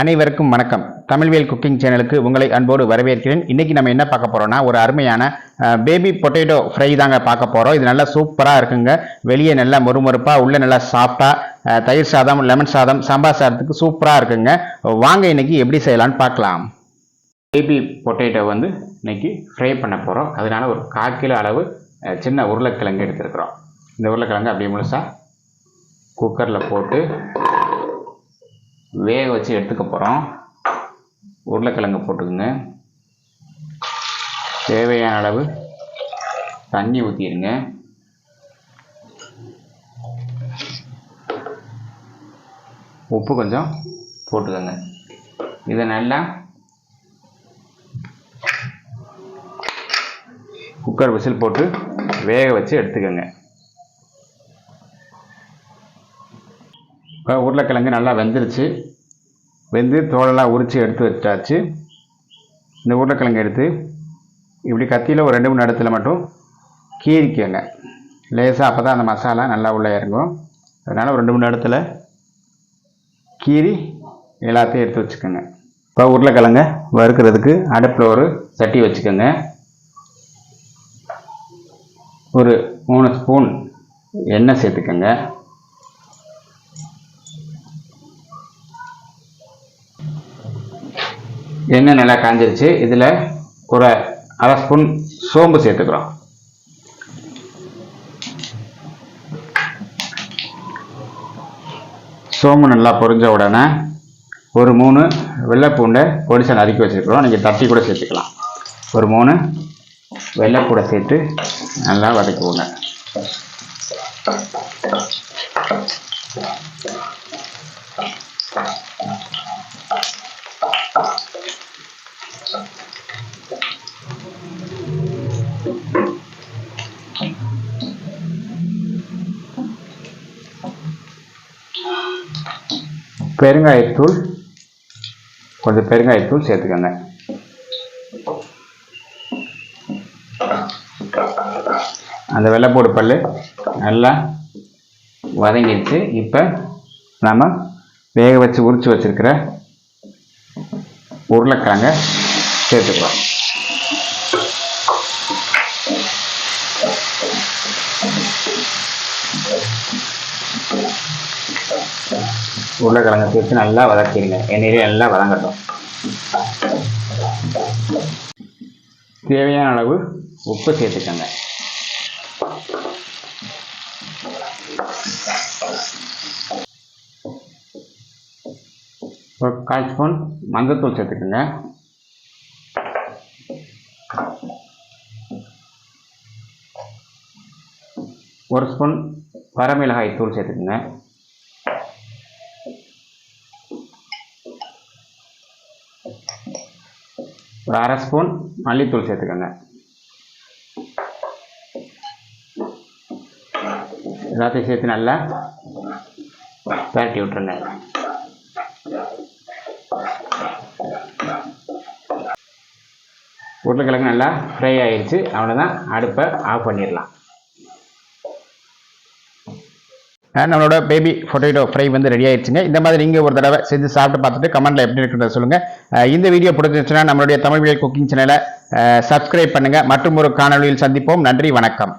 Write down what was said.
அனைவருக்கும் வணக்கம். தமிழ்வேல் குக்கிங் சேனலுக்கு உங்களை அன்போடு வரவேற்கிறேன். இன்றைக்கி நம்ம என்ன பார்க்க போகிறோம்னா ஒரு அருமையான பேபி பொட்டேட்டோ ஃப்ரை தாங்க பார்க்க போகிறோம் இது நல்லா சூப்பராக இருக்குங்க. வெளியே நல்லா மொறுமொறுப்பாக உள்ளே நல்லா சாஃப்டாக தயிர் சாதம் லெமன் சாதம் சாம்பார் சாதத்துக்கு சூப்பராக இருக்குங்க. வாங்க இன்னைக்கு எப்படி செய்யலாம்னு பார்க்கலாம். பேபி பொட்டேட்டோ வந்து இன்றைக்கி ஃப்ரை பண்ண போகிறோம் அதனால ஒரு கால் கிலோ அளவு சின்ன உருளைக்கிழங்கு எடுத்துருக்குறோம். இந்த உருளைக்கிழங்கு அப்படியே முழுசாக குக்கரில் போட்டு வேக வச்சு எடுத்துக்க போகிறோம் உருளைக்கிழங்கு போட்டுக்குங்க. தேவையான அளவு தண்ணி ஊற்றிடுங்க உப்பு கொஞ்சம் போட்டுக்கோங்க. இதை நல்லா குக்கர் விசில் போட்டு வேக வச்சு எடுத்துக்கோங்க. இப்போ உருளைக்கிழங்கு நல்லா வெந்துருச்சு. வெந்து தோலெல்லாம் உரித்து எடுத்து வச்சாச்சு. இந்த உருளைக்கிழங்கு எடுத்து இப்படி கத்தியில் ஒரு ரெண்டு மூணு இடத்துல மட்டும் கீறிக்கோங்க. லேசாக அப்போ தான் அந்த மசாலா நல்லா உள்ளே இறங்கும். அதனால் ஒரு ரெண்டு மூணு இடத்துல கீறி எல்லாத்தையும் எடுத்து வச்சுக்கோங்க. இப்போ உருளைக்கிழங்க வறுக்கிறதுக்கு அடுப்பில் ஒரு சட்டி வச்சுக்கோங்க. ஒரு மூணு ஸ்பூன் எண்ணெய் சேர்த்துக்கோங்க. எண்ணெய் நல்லா காஞ்சிருச்சு. இதில் ஒரு அரை ஸ்பூன் சோம்பு சேர்த்துக்கிறோம். சோம்பு நல்லா பொரிஞ்ச உடனே ஒரு மூணு வெள்ளைப்பூண்டை பொடிசை நறுக்கி வச்சுருக்கிறோம். நீங்கள் தட்டி கூட சேர்த்துக்கலாம். ஒரு மூணு வெள்ளைப்பூடை சேர்த்து நல்லா வதக்குவோங்க. பெருங்காயத்தூள் கொஞ்சம் பெருங்காயத்தூள் சேர்த்துக்கோங்க. அந்த வெள்ளைப்பூடு பல் நல்லா வதங்கிடுச்சு. இப்போ நம்ம வேக வச்சு உரித்து வச்சுருக்கிற உருளைக்கிழங்க சேர்த்துக்கலாம். உருளைக்கிழங்க சேர்த்து நல்லா வதக்கிடுங்க. எண்ணெயிலே நல்லா வதங்கட்டும். தேவையான அளவு உப்பு சேர்த்துக்கோங்க. ஒரு கால் ஸ்பூன் மஞ்சத்தூள் சேர்த்துக்கோங்க. ஒரு ஸ்பூன் வரமிளகாய் தூள் சேர்த்துக்கோங்க. ஒரு அரை ஸ்பூன் மல்லித்தூள் சேர்த்துக்கோங்க. எல்லாத்தையும் சேர்த்து நல்லா பரட்டி விட்டுருங்க. உருளைக்கிழங்கு நல்லா ஃப்ரை ஆயிடுச்சு அவ்வளோதான் அடுப்பை ஆஃப் பண்ணிடலாம். நம்மளோட பேபி பொட்டேட்டோ ஃப்ரை வந்து ரெடி ஆயிடுச்சுங்க. இந்த மாதிரி நீங்கள் ஒரு தடவை செஞ்சு சாப்பிட்டு பார்த்துட்டு கமெண்ட்டில் எப்படி இருக்குன்றத சொல்லுங்கள் இந்த வீடியோ பிடிச்சிருச்சுன்னா நம்மளுடைய தமிழ் குக்கிங் சேனலை சப்ஸ்கிரைப் பண்ணுங்கள் மற்றும் ஒரு காணொலியில் சந்திப்போம். நன்றி வணக்கம்.